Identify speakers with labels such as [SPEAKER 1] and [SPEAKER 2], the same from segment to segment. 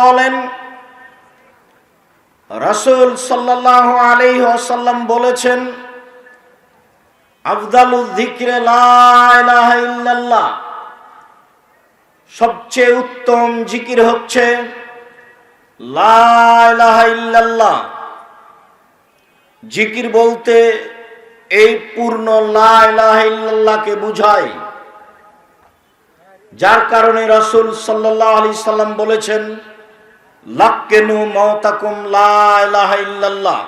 [SPEAKER 1] বলেন, রাসূল সাল্লাহ আলী ওয়াসাল্লাম বলেছেন আফদালুল যিকরে লা ইলাহা ইল্লাল্লাহ, সবচেয়ে উত্তম জিকির হচ্ছে ইল্লাল্লাহ। জিকির বলতে এই পূর্ণ লা ইলাহা বুঝায়। যার কারণে রাসূল সাল্লাল্লাহু আলাইহি সাল্লাম বলেছেন, লাক্কেনু মাওতাকুম লা ইলাহা ইল্লাল্লাহ।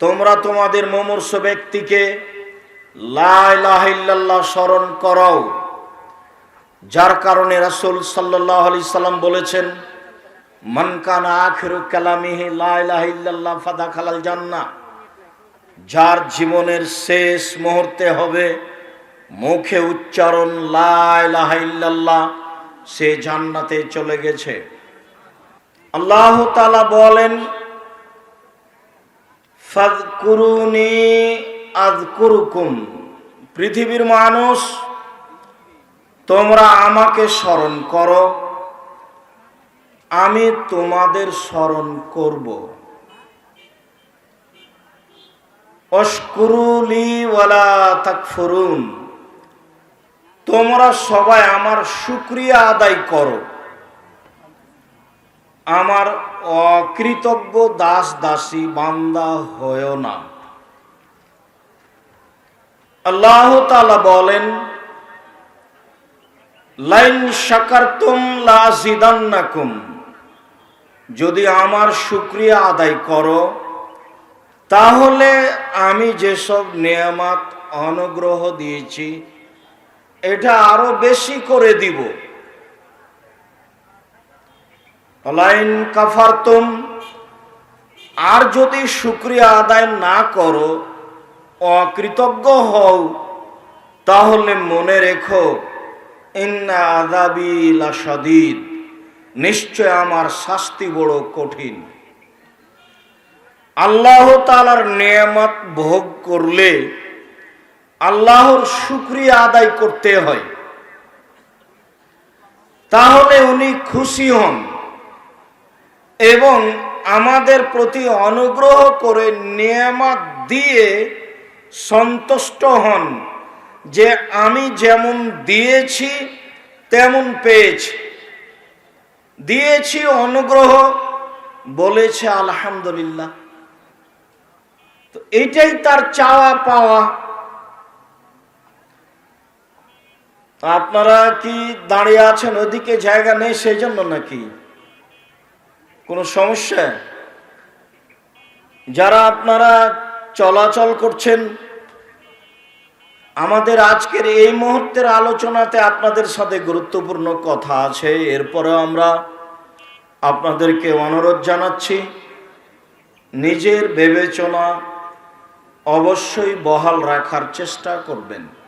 [SPEAKER 1] তোমরা তোমাদের মমর্ষ ব্যক্তিকে লা ইলাহা ইল্লাল্লাহ স্মরণ করো। যার কারণে রাসূল সাল্লাল্লাহু আলাইহি সাল্লাম বলেছেন, মান কানা আখিরু কালামিহি লা ইলাহা ইল্লাল্লাহ ফাদাখালাল জান্নাহ। যার জীবনের শেষ মুহূর্তে হবে মুখে উচ্চারণ, লা ইলাহা ইল্লাল্লাহ, সে জান্নাতে চলে গেছে। আল্লাহ বলেন, ফাযকুরুনি আযকুরুকুম। পৃথিবীর মানুষ, তোমরা আমাকে স্মরণ করো, আমি তোমাদের স্মরণ করব। অস্কুরুলি ওয়ালা তাকফুরুন। তোমরা সবাই আমার শুক্রিয়া আদায় করো। আমার অকৃতজ্ঞ দাস দাসী বান্দা হয় না। আল্লাহ তাআলা বলেন, লাইন শাকারতুম লাজিদান্নাকুম যদি আমার শুক্রিয়া আদায় করো, তাহলে আমি যেসব নিয়ামাত, অনুগ্রহ দিয়েছি এটা আরও বেশি করে দিব। লাইন কাফারতুম, আর যদি শুক্রিয়া আদায় না করো, অকৃতজ্ঞ হও, তাহলে মনে রেখো, ইন্না আদাবি লাসাদিদ নিশ্চয় আমার শাস্তি বড় কঠিন। আল্লাহ তালার নিয়ামত ভোগ করলে আল্লাহর শুক্রিয়া আদায় করতে হয়। তাহলে উনি খুশি হন এবং আমাদের প্রতি অনুগ্রহ করে নিয়ামত দিয়ে সন্তুষ্ট হন যে আমি যেমন দিয়েছি, তেমন পেয়েছি। দিয়েছি অনুগ্রহ, বলেছে আলহামদুলিল্লাহ। তো এইটাই তার চাওয়া পাওয়া। আপনারা কি দাঁড়িয়ে আছেন? ওদিকে জায়গা নেই সেই জন্য নাকি? কোনো সমস্যা? যারা আপনারা চলাচল করছেন, আমাদের আজকের এই মুহূর্তের আলোচনাতে আপনাদের সাথে গুরুত্বপূর্ণ কথা আছে। এরপরেও আমরা আপনাদেরকে অনুরোধ জানাচ্ছি, নিজের বিবেচনা অবশ্যই বহাল রাখার চেষ্টা করবেন।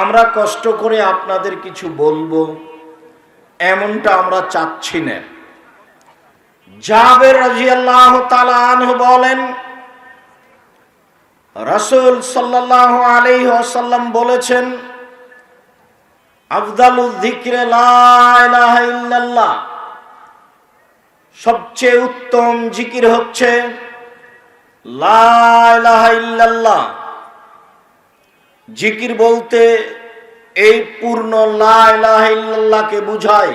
[SPEAKER 1] আমরা কষ্ট করে আপনাদের কিছু বলব, এমনটা আমরা চাচ্ছি না। জাবের রাজিয়াল্লাহ তালাহ বলেন, রাসূল সাল্লাল্লাহু আলাইহি ওয়াসাল্লাম বলেছেন আফদালুল যিকরে লা ইলাহা ইল্লাল্লাহ। সবচেয়ে উত্তম জিকির হচ্ছে, লা ইলাহা ইল্লাল্লাহ। জিকির বলতে এই পূর্ণ লা ইলাহা বুঝায়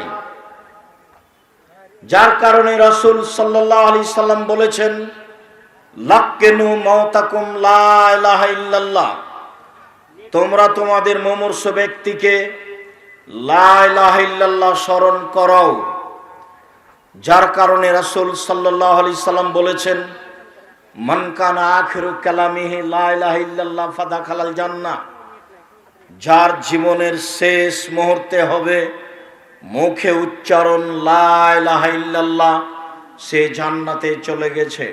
[SPEAKER 1] যার কারণে রাসূল সাল্লাল্লাহু আলাইহি সাল্লাম বলেছেন, লাক্কেনু মাওতাকুম লা ইলাহা তোমরা তোমাদের মমর্ষ ব্যক্তিকে লা ইলাহা স্মরণ করো। যার কারণে রাসূল সাল্লাল্লাহু আলাইহি সাল্লাম বলেছেন মান কানা কালামিহি, লা ইলাহা ইল্লাল্লাহ, ফাদাখালাল জান্নাহ। যার জীবনের শেষ মুহূর্তে হবে মুখে উচ্চারণ, লা ইলাহা সে জান্নাতে চলে গেছে।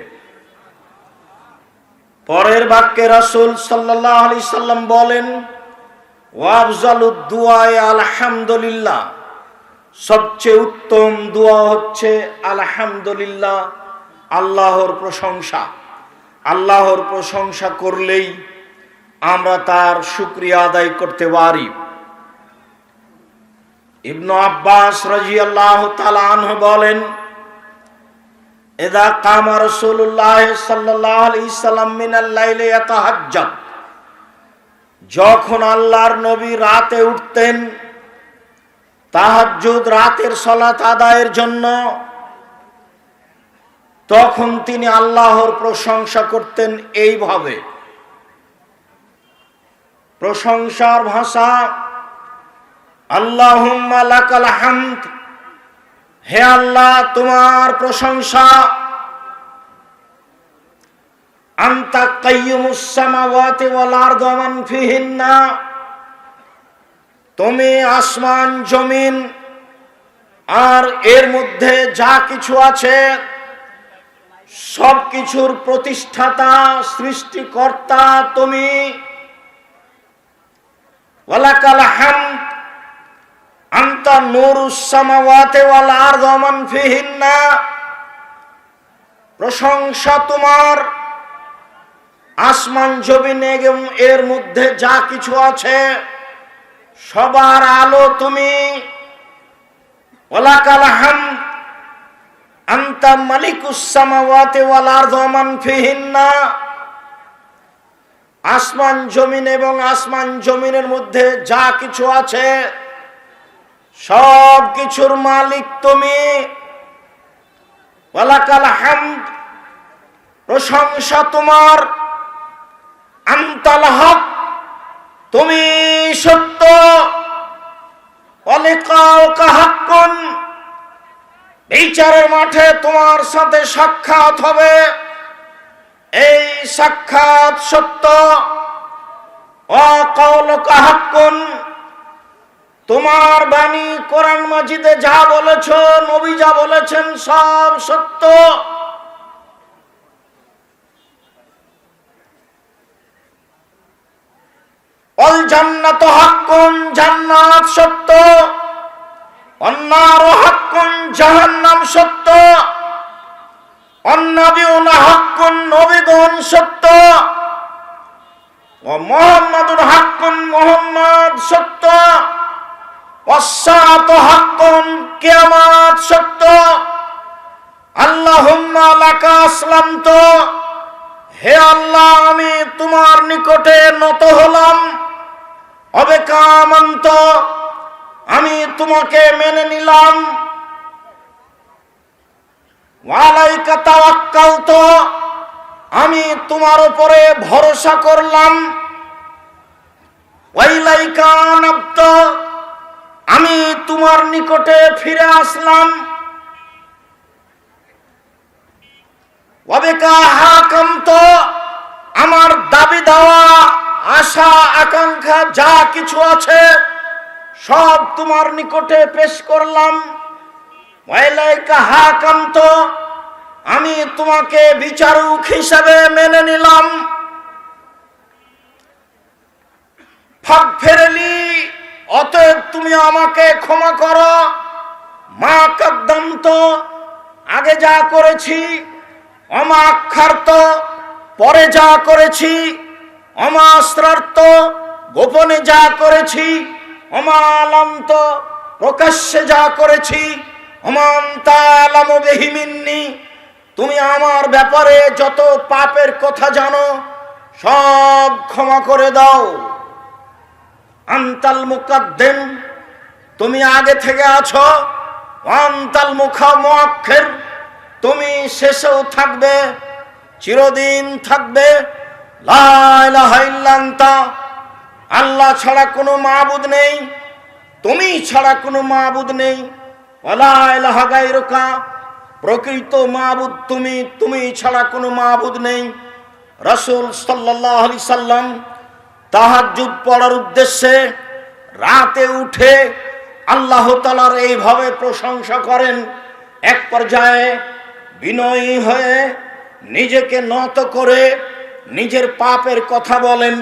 [SPEAKER 1] পরের বাক্যে রাসূল সাল্লাল্লাহু আলাইহি সাল্লাম বলেন আলহামদুলিল্লাহ। সবচেয়ে উত্তম দোয়া হচ্ছে, আলহামদুলিল্লাহ, আল্লাহর প্রশংসা। আল্লাহর প্রশংসা করলেই আমরা তার শুক্রিয়া আদায় করতে পারি। ইবনু আব্বাস রাজিয়াল্লাহ তালাহ বলেন এদা কামা রসুল্লাহ সাল্লাহ আলি সাল্লাম যখন আল্লাহর নবী রাতে উঠতেন, তাহাজ্জুদ রাতের সলাত আদায়ের জন্য তখন তিনি আল্লাহর প্রশংসা করতেন এইভাবে। প্রশংসার ভাষা, আল্লাহুম্মা লাকাল হে আল্লাহ, তোমার প্রশংসা আন্তা কাইয়ুমুস সামাওয়াতি ওয়াল তুমি আসমান, জমিন, আর এর মধ্যে যা কিছু আছে সব কিছুর প্রতিষ্ঠাতা, সৃষ্টিকর্তা তুমি। ওয়ালাকাল হামদ, আন্তা প্রশংসা তোমার, আসমান জমিন এবং এর মধ্যে যা কিছু আছে, সবার আলো তুমি। ওলাকাল হাম আন্তা মালিকুস ওয়াল আরদ মান ফিহিন্না। আসমান, জমিন এবং আসমান জমিনের মধ্যে যা কিছু আছে, সব কিছুর মালিক তুমি। ওয়ালাকাল হামদ, প্রশংসা তোমার। আন্তাল হক, তুমি সত্য। হাক্কুন বিচারের মাঠে তোমার সাথে সাক্ষাৎ হবে। এই সাক্ষাৎ সত্য। তোমার বাণী কোরআন মাজিদে যা বলেছ, নবী যা বলেছেন সব সত্য। অল জান্নাত হাক্কুন, জান্নাত সত্য। অন্নার হাক্কুন জাহান্নাম সত্য। অন্নাবিউনা হাক্কুন, নবীগণ সত্য। ও মোহাম্মদুর হাক্কুন, মোহাম্মদ সত্য। হাক্কুন সত্য। আল্লাহুম্মা লাকা হে আল্লাহ, আমি তোমার নিকটে নত হলাম। অবেকামন্ত। আমি তোমাকে মেনে নিলাম। তাওয়াক্কালত। আমি তোমার উপরে ভরসা করলাম। আমি তোমার নিকটে ফিরে আসলাম। আমার দাবি দেওয়া, আশা, আকাঙ্ক্ষা, যা কিছু আছে, সব তোমার নিকটে পেশ করলাম। হাকামত আমি তোমাকে বিচারক হিসাবে মেনে নিলাম। ফাঁক ফেরেলি, অতএব তুমি আমাকে ক্ষমা করো। মা কদ্দম তো, আগে যা করেছি অমাক্ষার্ত পরে যা করেছি অমাস্ত্রার্থ গোপনে যা করেছি অমালান্ত প্রকাশ্যে যা করেছি তুমি আমার ব্যাপারে যত পাপের কথা জানো, সব ক্ষমা করে দাও। আন্তাল মুকাদ্দেম, তুমি আগে থেকে আছো। আন্তাল মুখা মুআক্ষের তুমি শেষেও থাকবে, চিরদিন থাকবে। আল্লাহ ছাড়া কোনো মাবুদ নেই, তুমি ছাড়া কোনো মাবুদ নেই। গায়রুকা, প্রকৃত মাবুদ তুমি তুমি ছাড়া কোনো মাবুদ নেই। রাসূল সাল্লাল্লাহু আলাইহি সাল্লাম তাহাজ্জুদ পড়ার উদ্দেশ্যে রাতে উঠে আল্লাহ তালার এইভাবে প্রশংসা করেন, এক পর্যায়ে বিনয়ী হয়ে নিজেকে নত করে নিজের পাপের কথা বলেন।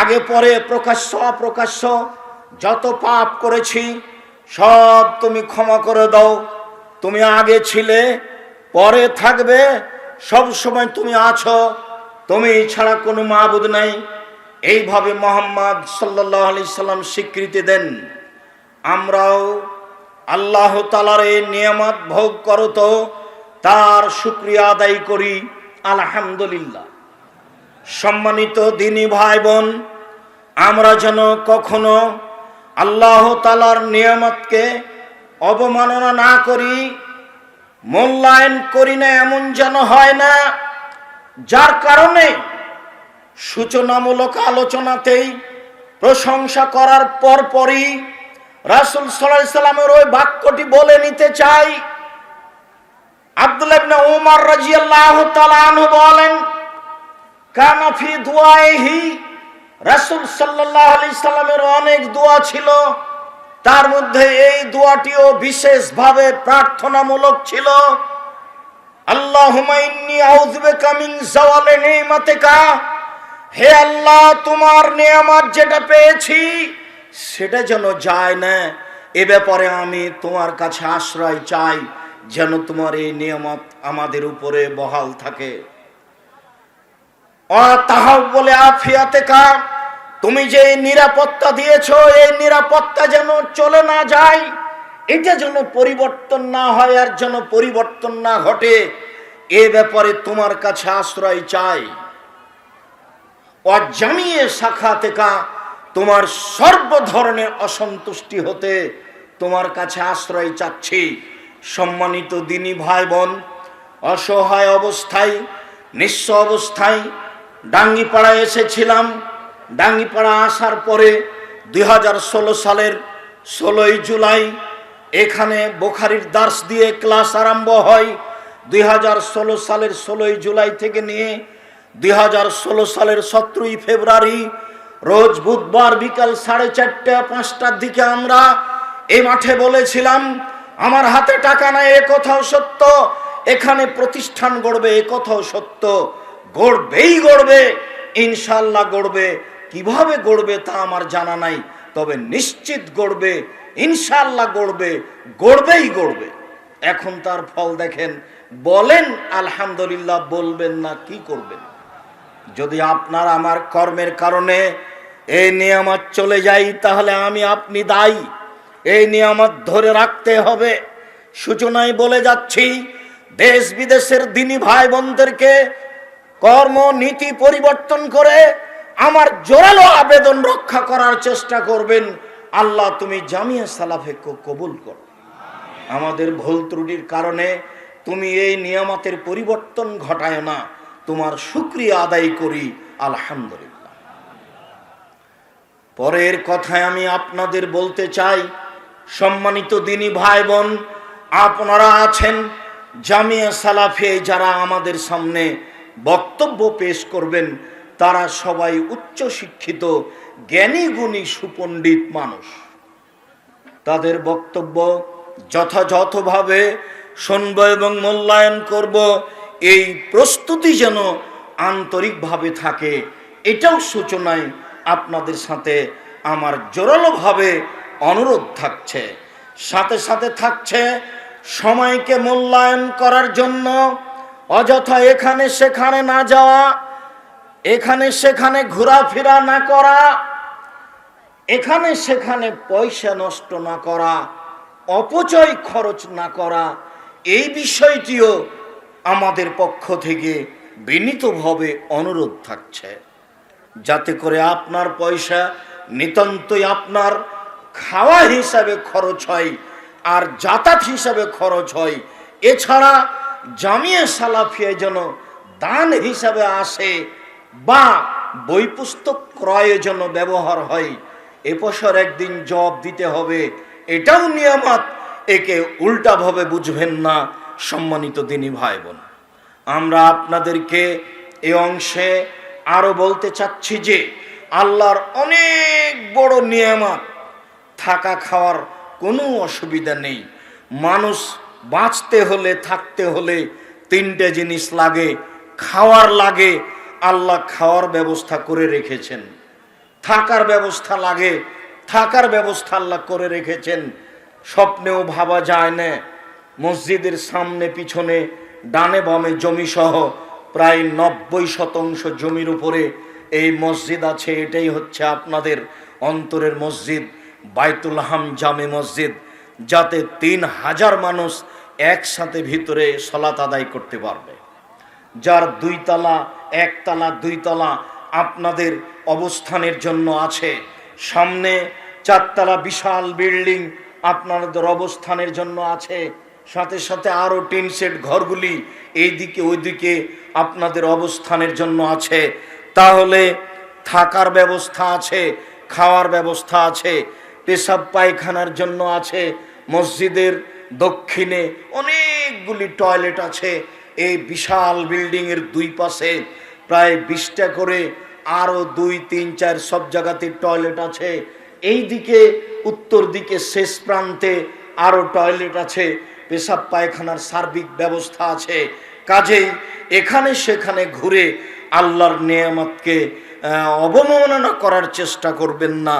[SPEAKER 1] আগে পরে প্রকাশ্য অপ্রকাশ্য যত পাপ করেছি সব তুমি ক্ষমা করে দাও। তুমি আগে ছিলে, পরে থাকবে, সব সময় তুমি আছো, তুমি ছাড়া কোনো মাবুদ নাই। এইভাবে মোহাম্মদ সাল্লাহ আলি সাল্লাম স্বীকৃতি দেন। আমরাও আল্লাহ তালার এই নিয়ামত ভোগ করো তো, তার শুক্রিয়া আদায় করি। আলহামদুলিল্লাহ। সম্মানিত দিনী ভাই বোন আমরা যেন কখনো আল্লাহ তালার নিয়ামতকে অবমাননা না করি, মূল্যায়ন করি না, এমন যেন হয় না, যার কারণে সূচনামূলক আলোচনাতেই প্রশংসা করার পর পরই রাসুল সাল্লাহ সাল্লামের ওই বাক্যটি বলে নিতে চাই। আব্দুল্লাহ ইবনে উমর রাদিয়াল্লাহু তাআলা বলেন, কানা ফি দুআইহি রাসূল সাল্লাল্লাহু আলাইহি সাল্লামের অনেক দোয়া ছিল। তার মধ্যে এই দোয়াটিও বিশেষভাবে প্রার্থনামূলক ছিল। হে আল্লাহ, তোমার যেটা পেয়েছি, সেটা যেন যায় না। এ ব্যাপারে আমি তোমার কাছে আশ্রয় চাই, যেন তোমার এই নিয়ামত আমাদের উপরে বহাল থাকে। বলে আফিয়াতে কা তুমি যে নিরাপত্তা দিয়েছ, এই নিরাপত্তা যেন চলে না যায়, এটা যেন পরিবর্তন না হয় আর যেন পরিবর্তন না ঘটে, এ ব্যাপারে তোমার কাছে আশ্রয় চাই। অজামিয়ে শাখা থেকে তোমার সর্ব ধরনের অসন্তুষ্টি হতে তোমার কাছে আশ্রয় চাচ্ছি। সম্মানিত দিনী ভাই বোন, অসহায় অবস্থায়, নিঃস্ব অবস্থায় ডাঙ্গিপাড়া এসেছিলাম। ডাঙ্গিপাড়া আসার পরে দুই হাজার ষোলো সালের ষোলোই জুলাই এখানে বোখারির দাস দিয়ে ক্লাস আরম্ভ হয়। দুই হাজার ষোলো সালের ষোলোই জুলাই থেকে নিয়ে দুই হাজার ষোলো সালের সতেরোই ফেব্রুয়ারি রোজ বুধবার বিকাল সাড়ে চারটে, পাঁচটার দিকে আমরা এই মাঠে বলেছিলাম, আমার হাতে টাকা নাই, এ কথাও সত্য। এখানে প্রতিষ্ঠান গড়বে, এ কথাও সত্য। গড়বেই গড়বে ইনশাল্লাহ গড়বে। কীভাবে গড়বে তা আমার জানা নাই, তবে নিশ্চিত গড়বে ইনশাল্লাহ গড়বে, গড়বেই গড়বে। এখন তার ফল দেখেন, বলেন, আলহামদুলিল্লাহ, বলবেন না, কি করবেন? যদি আপনার আমার কর্মের কারণে এই নিয়ামত চলে যাই তাহলে আমি আপনি দায়ী। এই নিয়ামত ধরে রাখতে হবে। সূচনায় বলে যাচ্ছি দেশ বিদেশের দিনী ভাই বোনদেরকে কর্ম নীতি পরিবর্তন করে আমার জোরালো আবেদন রক্ষা করার চেষ্টা করবেন। আল্লাহ, তুমি জামিয়া সালাফে কবুল করো। আমাদের ভুল ত্রুটির কারণে তুমি এই নিয়ামতের পরিবর্তন ঘটায় না। তোমার শুক্রিয়া আদায় করি। আলহামদুলিল্লাহ। পরের কথায় আমি আপনাদের বলতে চাই, সম্মানিত দিনী ভাই বোন আপনারা আছেন জামিয়া সালাফে যারা আমাদের সামনে বক্তব্য পেশ করবেন তারা সবাই উচ্চ শিক্ষিত, জ্ঞানী গুণী সুপণ্ডিত মানুষ। তাদের বক্তব্য যথাযথভাবে শুনব এবং মূল্যায়ন করব, এই প্রস্তুতি যেন আন্তরিকভাবে থাকে, এটাও সূচনায় আপনাদের সাথে আমার জোরালোভাবে অনুরোধ থাকছে। সাথে সাথে থাকছে সময়কে মূল্যায়ন করার জন্য অযথা এখানে সেখানে না যাওয়া, এখানে সেখানে ঘোরাফেরা না করা, এখানে সেখানে পয়সা নষ্ট না করা, অপচয় খরচ না করা, এই বিষয়টিও আমাদের পক্ষ থেকে বিনীতভাবে অনুরোধ থাকছে। যাতে করে আপনার পয়সা নিতান্তই আপনার খাওয়া হিসাবে খরচ হয় আর যাতায়াত হিসাবে খরচ হয়। এছাড়া জামিয়া সালাফিয়ায় যেন দান হিসাবে আসে বা বই পুস্তক ক্রয়ের জন্য ব্যবহার হয় এবছর একদিন জব দিতে হবে। এটাও নিয়ামত, একে উল্টাভাবে বুঝবেন না সম্মানিত দিনী ভাই বোন আমরা আপনাদেরকে এ অংশে আরও বলতে চাচ্ছি যে, আল্লাহর অনেক বড় নিয়ামত, থাকা খাওয়ার কোনো অসুবিধা নেই। মানুষ বাঁচতে হলে, থাকতে হলে তিনটে জিনিস লাগে, খাওয়ার লাগে। আল্লাহ খাওয়ার ব্যবস্থা করে রেখেছেন। থাকার ব্যবস্থা লাগে, থাকার ব্যবস্থা আল্লাহ করে রেখেছেন। স্বপ্নেও ভাবা যায় না, মসজিদের সামনে, পিছনে, ডানে বামে জমি সহ প্রায় নব্বই শতাংশ জমির উপরে এই মসজিদ আছে। এটাই হচ্ছে আপনাদের অন্তরের মসজিদ, বাইতুল হাম জামে মসজিদ, যাতে তিন হাজার মানুষ একসাথে ভিতরে সলাত আদায় করতে পারবে। যার দুই তলা একতলা দুই তলা আপনাদের অবস্থানের জন্য আছে। সামনে চারতলা বিশাল বিল্ডিং আপনাদের অবস্থানের জন্য আছে। সাথে সাথে আরও টিন সেট ঘরগুলি এইদিকে ওইদিকে আপনাদের অবস্থানের জন্য আছে। তাহলে থাকার ব্যবস্থা আছে, খাওয়ার ব্যবস্থা আছে, পেশাব পায়খানার জন্য আছে, মসজিদের দক্ষিণে অনেকগুলি টয়লেট আছে। এই বিশাল বিল্ডিংয়ের দুই পাশে প্রায় বিশটা করে আরও দুই, তিন, চার সব জায়গাতে টয়লেট আছে। এই দিকে উত্তর দিকে শেষ প্রান্তে আরও টয়লেট আছে। পেশাব পায়খানার সার্বিক ব্যবস্থা আছে। কাজেই এখানে সেখানে ঘুরে আল্লাহর নিয়ামতকে অবমাননা করার চেষ্টা করবেন না,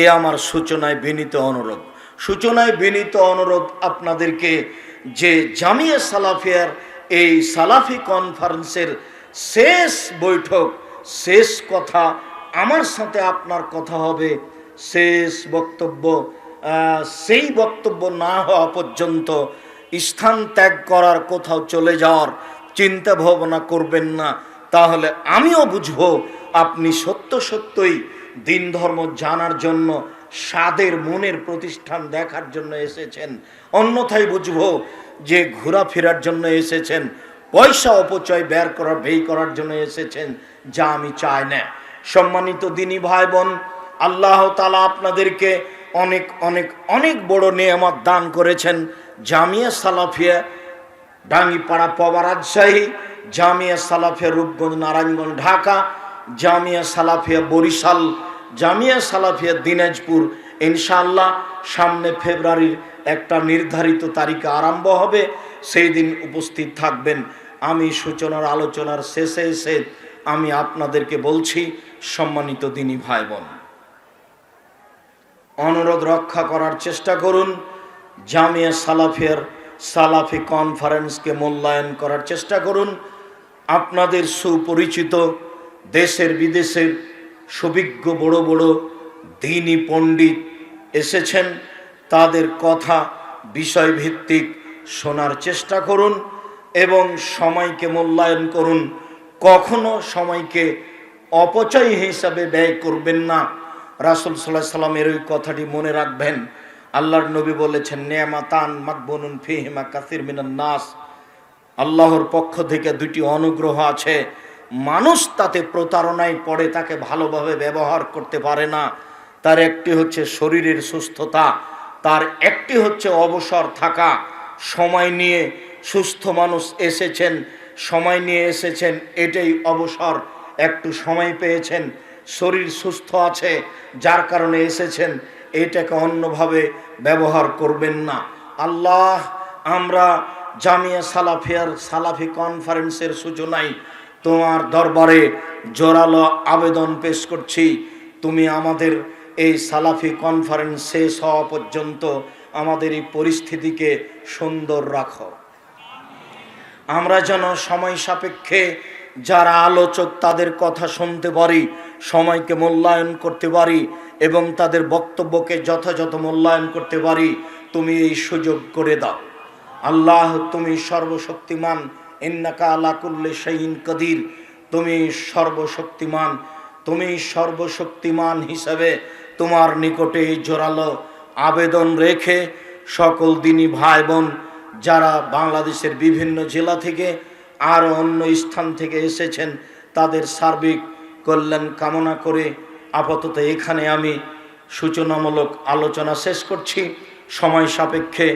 [SPEAKER 1] এ আমার সূচনায় বিনীত অনুরোধ। সূচনায় বিনীত অনুরোধ আপনাদেরকে যে জামিয়া সালাফিয়ার এই সালাফি কনফারেন্সের শেষ বৈঠক, শেষ কথা আমার সাথে আপনার কথা হবে, শেষ বক্তব্য সেই বক্তব্য না হওয়া পর্যন্ত স্থান ত্যাগ করার কোথাও চলে যাওয়ার চিন্তা ভাবনা করবেন না। তাহলে আমিও বুঝব আপনি সত্য সত্যই দিন ধর্ম জানার জন্য স্বাদের মনের প্রতিষ্ঠান দেখার জন্য এসেছেন। অন্যথায় বুঝব যে ঘোরাফেরার জন্য এসেছেন, পয়সা অপচয় বের করার, ব্যয় করার জন্য এসেছেন, যা আমি চাই না। সম্মানিত দিনী ভাই বোন আল্লাহ তালা আপনাদেরকে অনেক অনেক অনেক বড় নিয়ামত দান করেছেন। জামিয়া সালাফিয়া, ডাঙ্গিপাড়া পবা রাজশাহী, জামিয়া সালাফিয়া রূপগঞ্জ, নারায়ণগঞ্জ, ঢাকা, জামিয়া সালাফিয়া বরিশাল জামিয়া সালাফিয়া দিনাজপুর, ইনশাআল্লাহ সামনে ফেব্রুয়ারির একটা নির্ধারিত তারিখে আরম্ভ হবে। সেই দিন উপস্থিত থাকবেন। আমি সূচনার আলোচনার শেষে এসে আমি আপনাদেরকে বলছি, সম্মানিত দিনী ভাই বোন অনুরোধ রক্ষা করার চেষ্টা করুন। জামিয়া সালাফিয়ার সালাফি কনফারেন্সকে মূল্যায়ন করার চেষ্টা করুন। আপনাদের সুপরিচিত দেশের বিদেশের সুবিজ্ঞ বড় বড় দিনী পণ্ডিত এসেছেন। তাদের কথা বিষয়ভিত্তিক শোনার চেষ্টা করুন এবং সময়কে মূল্যায়ন করুন। কখনো সময়কে অপচয় হিসাবে ব্যয় করবেন না। রাসুল সাল্লাহ সাল্লামের ওই কথাটি মনে রাখবেন। আল্লাহর নবী বলেছেন, নেয়ামাতান মাকবনুন ফিহিমা কাসির মিনান নাস। আল্লাহর পক্ষ থেকে দুটি অনুগ্রহ আছে। মানুষ তাতে প্রতারণায় পড়ে, তাকে ভালোভাবে ব্যবহার করতে পারে না। তার একটি হচ্ছে শরীরের সুস্থতা, তার একটি হচ্ছে অবসর থাকা। সময় নিয়ে সুস্থ মানুষ এসেছেন, সময় নিয়ে এসেছেন, এটাই অবসর। একটু সময় পেয়েছেন, শরীর সুস্থ আছে, যার কারণে এসেছেন, এটাকে অন্যভাবে ব্যবহার করবেন না। আল্লাহ, আমরা জামিয়া সালাফিয়ার সালাফি কনফারেন্সের সূচনায় তোমার দরবারে জোরালো আবেদন পেশ করছি। তুমি আমাদের এই সালাফি কনফারেন্স শেষ হওয়া পর্যন্ত আমাদের এই পরিস্থিতিকে সুন্দর রাখো। আমরা যেন সময় সাপেক্ষে যারা আলোচক তাদের কথা শুনতে পারি, সময়কে মূল্যায়ন করতে পারি এবং তাদের বক্তব্যকে যথাযথ মূল্যায়ন করতে পারি, তুমি এই সুযোগ করে দাও। আল্লাহ তুমি সর্বশক্তিমান ইন্নাকা আলাকুল্লে শাইন তুমি সর্বশক্তিমান তুমি সর্বশক্তিমান হিসাবে তোমার নিকটে জোরালো আবেদন রেখে সকল দিনী ভাই বোন যারা বাংলাদেশের বিভিন্ন জেলা থেকে আর অন্য স্থান থেকে এসেছেন, তাদের সার্বিক কল্যাণ কামনা করে আপাতত এখানে আমি সূচনামূলক আলোচনা শেষ করছি। সময় সাপেক্ষে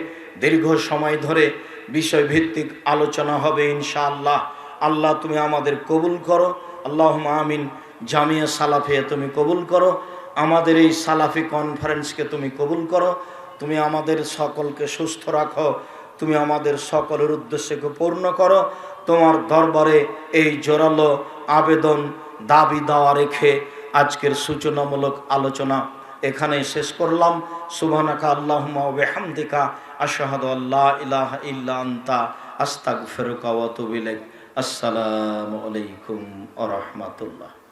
[SPEAKER 1] দীর্ঘ সময় ধরে বিষয়ভিত্তিক আলোচনা হবে ইনশাআল্লাহ। আল্লাহ, তুমি আমাদের কবুল করো। আল্লাহ আমিন। জামিয়া সালাফিয়া তুমি কবুল করো। আমাদের এই সালাফি কনফারেন্সকে তুমি কবুল করো। তুমি আমাদের সকলকে সুস্থ রাখো। তুমি আমাদের সকলের উদ্দেশ্যকে পূর্ণ করো। তোমার দরবারে এই জোরালো আবেদন, দাবি দাওয়া রেখে আজকের সূচনামূলক আলোচনা এখানে শেষ করলাম। আল্লাহুম্মা ওয়া বিহামদিকা। আশহাদু আল্লা ইলাহা ইল্লা আনতা আস্তাগফিরুকা ওয়া আতুবু ইলাইক। আসসালামু আলাইকুম ওয়া রাহমাতুল্লাহ।